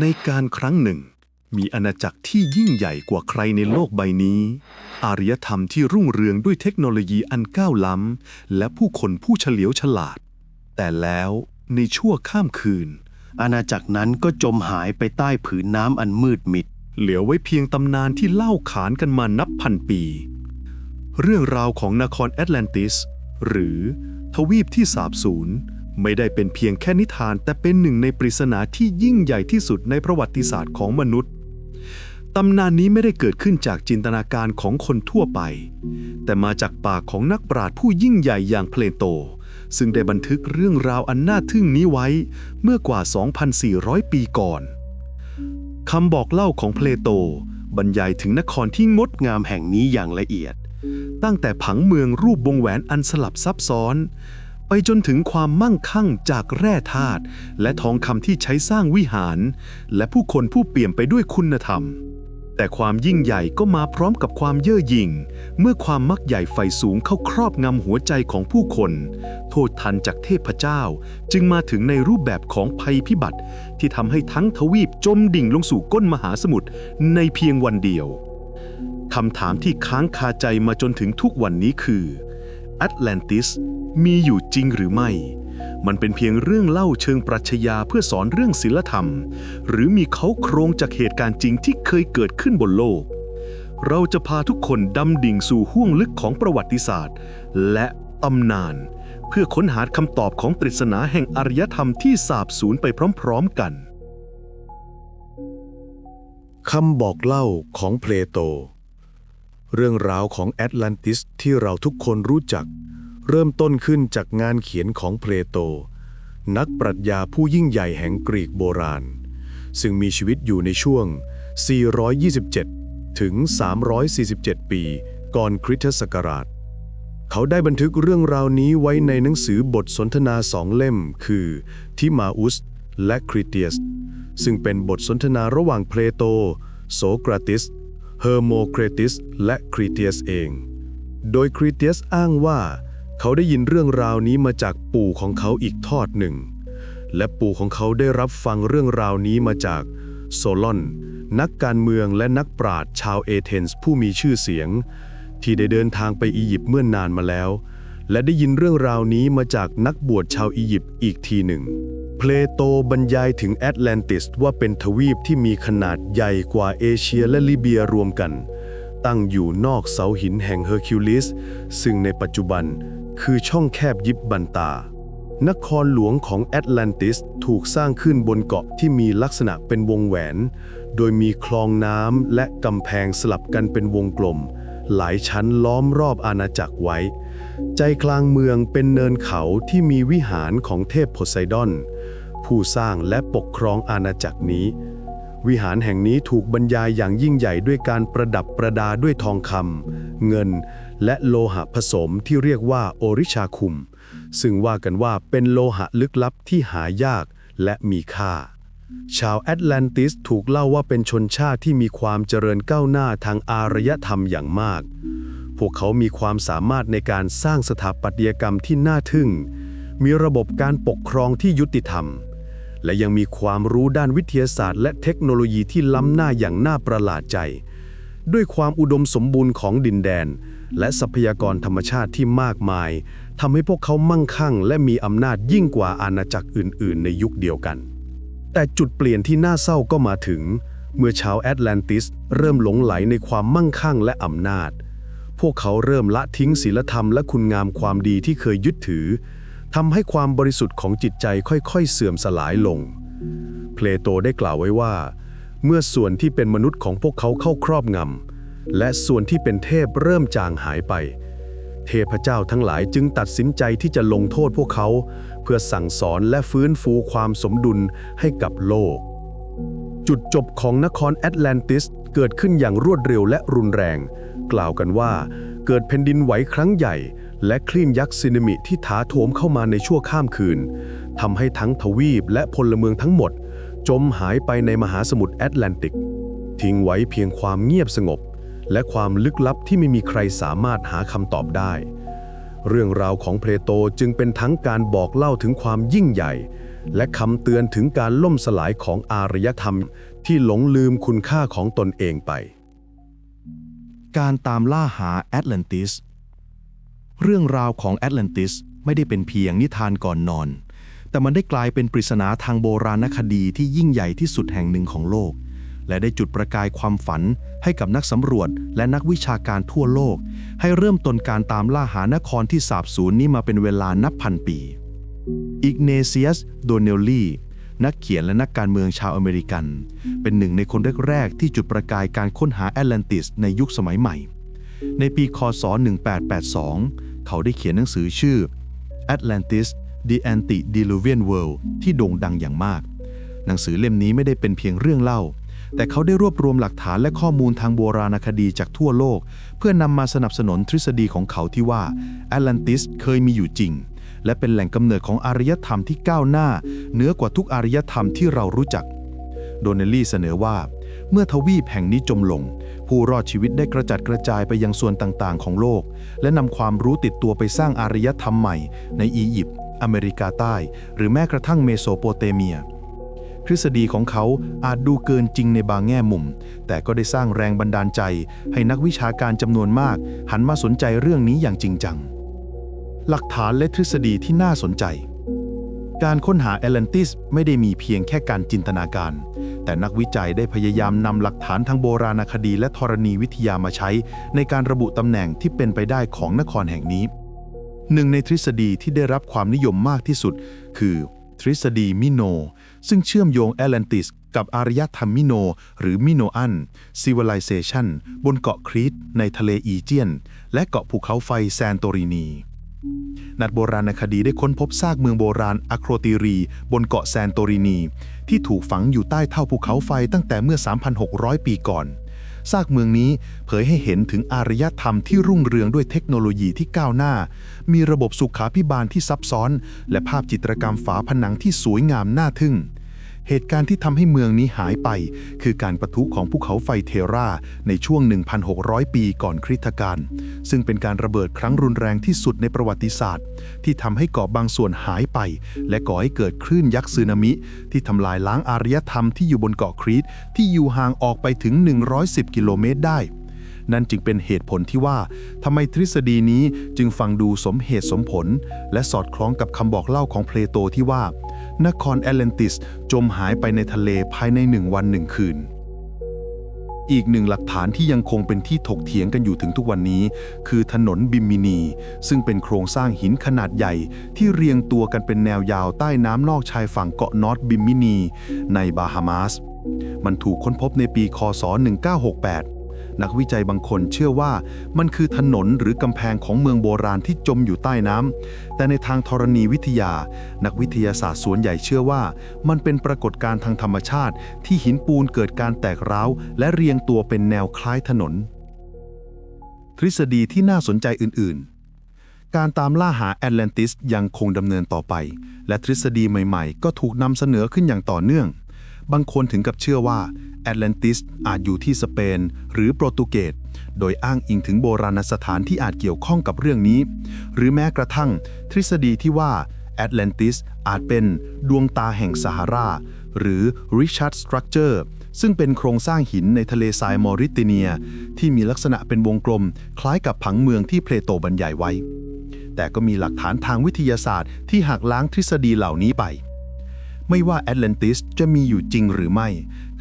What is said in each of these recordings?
ในการครั้งหนึ่ง มีอาณาจักรที่ยิ่งใหญ่กว่าใครในโลกใบนี้ อารยธรรมที่รุ่งเรืองด้วยเทคโนโลยีอันก้าวล้ำ และผู้คนผู้เฉลียวฉลาด แต่แล้วในชั่วข้ามคืน อาณาจักรนั้นก็จมหายไปใต้ผืนน้ำอันมืดมิด เหลือไว้เพียงตำนานที่เล่าขานกันมานับพันปี เรื่องราวของนครแอตแลนติส หรือทวีปที่สาบสูญ ไม่ได้เป็นเพียงแค่นิทาน แต่เป็นหนึ่งในปริศนาที่ยิ่งใหญ่ที่สุดในประวัติศาสตร์ของมนุษย์ตำนานนี้ไม่ได้เกิดขึ้นจากจินตนาการของคนทั่วไป แต่มาจากปากของนักปราชญ์ผู้ยิ่งใหญ่อย่างเพลโต ซึ่งได้บันทึกเรื่องราวอันน่าทึ่งนี้ไว้เมื่อกว่า 2,400 ปีก่อนคำบอกเล่าของเพลโต บรรยายถึงนครที่งดงามแห่งนี้อย่างละเอียด ตั้งแต่ผังเมืองรูปวงแหวนอันสลับซับซ้อน ไปจนถึงความมั่งคั่งจากแร่ธาตุและทองคำที่ใช้สร้างวิหาร และผู้คนผู้เปี่ยมไปด้วยคุณธรรม แต่ความยิ่งใหญ่ก็มาพร้อมกับความเย่อหยิ่ง เมื่อความมักใหญ่ไฟสูงเข้าครอบงำหัวใจของผู้คน โทษทันจากเทพเจ้า จึงมาถึงในรูปแบบของภัยพิบัติ ที่ทำให้ทั้งทวีปจมดิ่งลงสู่ก้นมหาสมุทรในเพียงวันเดียวคำถามที่ค้างคาใจมาจนถึงทุกวันนี้คือแอตแลนติส มีอยู่จริงหรือไม่ มันเป็นเพียงเรื่องเล่าเชิงปรัชญาเพื่อสอนเรื่องศิลธรรม หรือมีเขาโครงจากเหตุการณ์จริงที่เคยเกิดขึ้นบนโลก เราจะพาทุกคนดำดิ่งสู่ห้วงลึกของประวัติศาสตร์ และตำนาน เพื่อค้นหาคำตอบของปริศนาแห่งอารยธรรมที่สาบสูญไปพร้อมๆกันคำบอกเล่าของเพลโต เรื่องราวของแอตแลนติสที่เราทุกคนรู้จัก เริ่มต้นขึ้นจากงานเขียนของเพลโต นักปรัชญาผู้ยิ่งใหญ่แห่งกรีกโบราณ ซึ่งมีชีวิตอยู่ในช่วง 427 ถึง 347 ปีก่อนคริสตศักราช เขาได้บันทึกเรื่องราวนี้ไว้ในหนังสือบทสนทนาสองเล่ม คือ ทิมาอุส และคริเตียส ซึ่งเป็นบทสนทนาระหว่างเพลโต โสกราติส เฮอร์โมเครติส และคริเตียสเอง โดยคริเตียสอ้างว่า เขาได้ยินเรื่องราวนี้มาจากปู่ของเขาอีกทอดหนึ่ง และปู่ของเขาได้รับฟังเรื่องราวนี้มาจากโซลอน นักการเมืองและนักปราชญ์ชาวเอเธนส์ผู้มีชื่อเสียง ที่ได้เดินทางไปอียิปต์เมื่อนานมาแล้ว และได้ยินเรื่องราวนี้มาจากนักบวชชาวอียิปต์อีกทีหนึ่ง เพลโตบรรยายถึงแอตแลนติสว่าเป็นทวีปที่มีขนาดใหญ่กว่าเอเชียและลิเบียรวมกัน ตั้งอยู่นอกเสาหินแห่งเฮอร์คิวลิสซึ่งในปัจจุบัน คือช่องแคบยิบบันตา นครหลวงของแอตแลนติสถูกสร้างขึ้นบนเกาะที่มีลักษณะเป็นวงแหวน โดยมีคลองน้ำและกำแพงสลับกันเป็นวงกลม หลายชั้นล้อมรอบอาณาจักรไว้ ใจกลางเมืองเป็นเนินเขาที่มีวิหารของเทพโพไซดอน ผู้สร้างและปกครองอาณาจักรนี้ วิหารแห่งนี้ถูกบรรยายอย่างยิ่งใหญ่ด้วยการประดับประดาด้วยทองคำเงิน และโลหะผสมที่เรียกว่าโอริชาคุม ซึ่งว่ากันว่าเป็นโลหะลึกลับที่หายากและมีค่า ชาวแอตแลนติสถูกเล่าว่าเป็นชนชาติที่มีความเจริญก้าวหน้าทางอารยธรรมอย่างมาก พวกเขามีความสามารถในการสร้างสถาปัตยกรรมที่น่าทึ่ง มีระบบการปกครองที่ยุติธรรม และยังมีความรู้ด้านวิทยาศาสตร์ และเทคโนโลยีที่ล้ำหน้าอย่างน่าประหลาดใจ ด้วยความอุดมสมบูรณ์ของดินแดน และทรัพยากรธรรมชาติที่มากมายทำให้พวกเขามั่งคั่ง และมีอำนาจยิ่งกว่าอาณาจักรอื่น ๆ ในยุคเดียวกัน แต่จุดเปลี่ยนที่น่าเศร้าก็มาถึง เมื่อชาวแอตแลนติสเริ่มหลงไหลในความมั่งคั่งและอำนาจ พวกเขาเริ่มละทิ้งศีลธรรมและคุณงามความดีที่เคยยึดถือ ทำให้ความบริสุทธิ์ของจิตใจค่อยๆ เสื่อมสลายลง เพลโตได้กล่าวไว้ว่า เมื่อส่วนที่เป็นมนุษย์ของพวกเขาเข้าครอบงำและส่วนที่เป็นเทพเริ่มจางหายไป เทพเจ้าทั้งหลายจึงตัดสินใจที่จะลงโทษพวกเขา เพื่อสั่งสอนและฟื้นฟูความสมดุลให้กับโลก จุดจบของนครแอตแลนติสเกิดขึ้นอย่างรวดเร็วและรุนแรง กล่าวกันว่า เกิดแผ่นดินไหวครั้งใหญ่ และคลื่นยักษ์สึนามิที่ถาโถมเข้ามาในชั่วข้ามคืนทำให้ทั้งทวีปและพลเมืองทั้งหมด จมหายไปในมหาสมุทรแอตแลนติก ทิ้งไว้เพียงความเงียบสงบ และความลึกลับที่ไม่มีใครสามารถหาคำตอบได้ เรื่องราวของเพลโตจึงเป็นทั้งการบอกเล่าถึงความยิ่งใหญ่ และคำเตือนถึงการล่มสลายของอารยธรรม ที่หลงลืมคุณค่าของตนเองไป การตามล่าหาแอตแลนติส เรื่องราวของแอตแลนติสไม่ได้เป็นเพียงนิทานก่อนนอน แต่มันได้กลายเป็นปริศนาทางโบราณคดีที่ยิ่งใหญ่ที่สุดแห่งหนึ่งของโลก และได้จุดประกายความฝันให้กับนักสำรวจและนักวิชาการทั่วโลก ให้เริ่มต้นการตามล่าหานครที่สาบสูญนี้มาเป็นเวลานับพันปีอิกเนเซียส โดเนลลี่นักเขียนและนักการเมืองชาวอเมริกัน เป็นหนึ่งในคนแรกๆที่จุดประกายการค้นหาแอตแลนติสในยุคสมัยใหม่ ในปีคศ 1882 เขาได้เขียนหนังสือชื่อ Atlantis The Antediluvian World ที่โด่งดังอย่างมาก หนังสือเล่มนี้ไม่ได้เป็นเพียงเรื่องเล่า แต่เขาได้รวบรวมหลักฐานและข้อมูลทางโบราณคดีจากทั่วโลก เพื่อนำมาสนับสนุนทฤษฎีของเขาที่ว่าแอตแลนติสเคยมีอยู่จริง และเป็นแหล่งกำเนิดของอารยธรรมที่ก้าวหน้าเหนือกว่าทุกอารยธรรมที่เรารู้จัก โดเนลลี่เสนอว่า เมื่อทวีปแห่งนี้จมลง ผู้รอดชีวิตได้กระจัดกระจายไปยังส่วนต่างๆ ของโลก และนำความรู้ติดตัวไปสร้างอารยธรรมใหม่ ในอียิปต์อเมริกาใต้ หรือแม้กระทั่งเมโสโปเตเมียทฤษฎีของเขาอาจดูเกินจริงในบางแง่มุม แต่ก็ได้สร้างแรงบันดาลใจ ให้นักวิชาการจำนวนมาก หันมาสนใจเรื่องนี้อย่างจริงจัง หลักฐานและทฤษฎีที่น่าสนใจ การค้นหาแอตแลนติสไม่ได้มีเพียงแค่การจินตนาการ แต่นักวิจัยได้พยายามนำหลักฐานทางโบราณคดีและธรณีวิทยามาใช้ ในการระบุตำแหน่งที่เป็นไปได้ของนครแห่งนี้ หนึ่งในทฤษฎีที่ได้รับความนิยมมากที่สุด คือ ทฤษฎีมิโน ซึ่งเชื่อมโยงแอตแลนติสกับอารยธรรมมิโน หรือมิโนอัน Civilization บนเกาะครีตในทะเลอีเจียน และเกาะภูเขาไฟแซนโตรินี นักโบราณคดีได้ค้นพบซากเมืองโบราณอะโครติรี บนเกาะแซนโตรินี ที่ถูกฝังอยู่ใต้เท่าภูเขาไฟตั้งแต่เมื่อ 3,600 ปีก่อน ซากเมืองนี้เผยให้เห็นถึงอารยธรรมที่รุ่งเรืองด้วยเทคโนโลยีที่ก้าวหน้า มีระบบสุขาพิบาลที่ซับซ้อน และภาพจิตรกรรมฝาผนังที่สวยงามน่าทึ่ง เหตุการณ์ที่ทำให้เมืองนี้หายไป คือการปะทุของภูเขาไฟเทราในช่วง 1,600 ปีก่อนคริสตกาลซึ่งเป็นการระเบิดครั้งรุนแรงที่สุดในประวัติศาสตร์ ที่ทำให้เกาะบางส่วนหายไป และก่อให้เกิดคลื่นยักษ์สึนามิ ที่ทำลายล้างอารยธรรมที่อยู่บนเกาะครีตที่อยู่ห่างออกไปถึง 110 กิโลเมตรได้ นั่นจึงเป็นเหตุผลที่ว่าทำไมทฤษฎีนี้จึงฟังดูสมเหตุสมผล และสอดคล้องกับคำบอกเล่าของเพลโตที่ว่า นครแอตแลนติสจมหายไปในทะเลภายในหนึ่งวันหนึ่งคืน อีกหนึ่งหลักฐานที่ยังคงเป็นที่ถกเถียงกันอยู่ถึงทุกวันนี้ คือถนนบิมมินี ซึ่งเป็นโครงสร้างหินขนาดใหญ่ ที่เรียงตัวกันเป็นแนวยาวใต้น้ำนอกชายฝั่งเกาะนอร์ทบิมมินี ในบาฮามาส มันถูกค้นพบในปีคศ 1968 นักวิจัยบางคนเชื่อว่ามันคือถนนหรือกำแพงของเมืองโบราณที่จมอยู่ใต้น้ำ แต่ในทางธรณีวิทยา นักวิทยาศาสตร์ส่วนใหญ่เชื่อว่า มันเป็นปรากฏการณ์ทางธรรมชาติ ที่หินปูนเกิดการแตกร้าว และเรียงตัวเป็นแนวคล้ายถนน ทฤษฎีที่น่าสนใจอื่น ๆการตามล่าหาแอตแลนติสยังคงดำเนินต่อไป และทฤษฎีใหม่ๆ ก็ถูกนำเสนอขึ้นอย่างต่อเนื่อง บางคนถึงกับเชื่อว่าแอตแลนติสอาจอยู่ที่สเปน หรือโปรตุเกสโดยอ้างอิงถึงโบราณสถานที่อาจเกี่ยวข้องกับเรื่องนี้ หรือแม้กระทั่ง ทฤษฎีที่ว่าแอตแลนติสอาจเป็นดวงตาแห่งซาฮารา หรือ Richard Structure ซึ่งเป็นโครงสร้างหินในทะเลทรายมอริเตเนีย ที่มีลักษณะเป็นวงกลม คล้ายกับผังเมืองที่เพลโตบรรยายไว้ แต่ก็มีหลักฐานทางวิทยาศาสตร์ที่หักล้างทฤษฎีเหล่านี้ไป ไม่ว่าแอตแลนติสจะมีอยู่จริงหรือไม่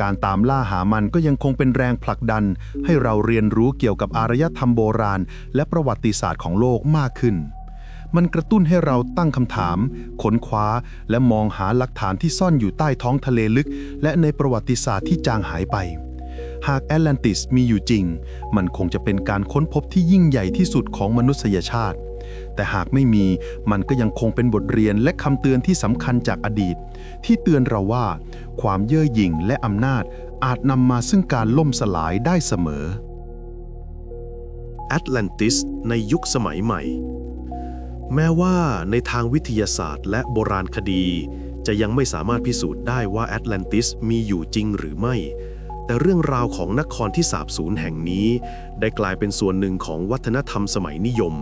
การตามล่าหามันก็ยังคงเป็นแรงผลักดัน ให้เราเรียนรู้เกี่ยวกับอารยธรรมโบราณ และประวัติศาสตร์ของโลกมากขึ้น มันกระตุ้นให้เราตั้งคำถาม ค้นคว้า และมองหาหลักฐานที่ซ่อนอยู่ใต้ท้องทะเลลึก และในประวัติศาสตร์ที่จางหายไปหากแอตแลนติสมีอยู่จริง มันคงจะเป็นการค้นพบที่ยิ่งใหญ่ที่สุดของมนุษยชาติ แต่หากไม่มีมันก็ยังคงเป็นบทเรียนและคำเตือนที่สำคัญจากอดีต ที่เตือนเราว่า ความเย่อหยิ่งและอำนาจอาจนำมาซึ่งการล่มสลายได้เสมอแอตแลนติสในยุคสมัยใหม่ แม้ว่าในทางวิทยาศาสตร์ และโบราณคดี จะยังไม่สามารถพิสูจน์ได้ว่าแอตแลนติสมีอยู่จริงหรือไม่ แต่เรื่องราวของนครที่สาบสูญแห่งนี้ ได้กลายเป็นส่วนหนึ่งของวัฒนธรรมสมัยนิยม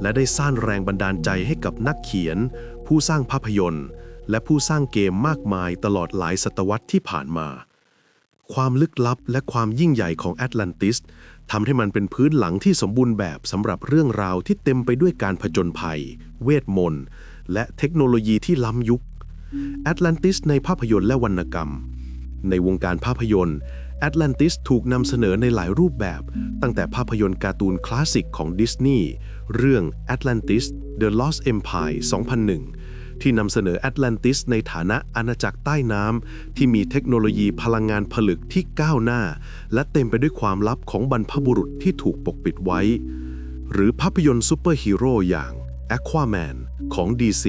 และได้สร้างแรงบันดาลใจให้กับนักเขียน ผู้สร้างภาพยนตร์ และผู้สร้างเกมมากมายตลอดหลายศตวรรษที่ผ่านมา ความลึกลับและความยิ่งใหญ่ของแอตแลนติสทำให้มันเป็นพื้นหลังที่สมบูรณ์แบบสำหรับเรื่องราวที่เต็มไปด้วยการผจญภัย เวทมนต์ และเทคโนโลยีที่ล้ำยุคแอตแลนติสในภาพยนตร์และวรรณกรรม ในวงการภาพยนตร์ แอตแลนติสถูกนำเสนอในหลายรูปแบบ ตั้งแต่ภาพยนตร์การ์ตูนคลาสสิกของดิสนีย์เรื่อง Atlantis The Lost Empire 2001 ที่นำเสนอแอตแลนติสในฐานะอาณาจักรใต้น้ำที่มีเทคโนโลยีพลังงานผลึกที่ก้าวหน้า และเต็มไปด้วยความลับของบรรพบุรุษที่ถูกปกปิดไว้ หรือภาพยนตร์ซูเปอร์ฮีโร่อย่าง Aquaman ของ DC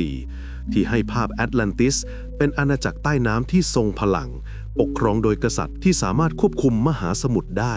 ที่ให้ภาพแอตแลนติสเป็นอาณาจักรใต้น้ำที่ทรงพลัง ปกครองโดยกษัตริย์ที่สามารถควบคุมมหาสมุทรได้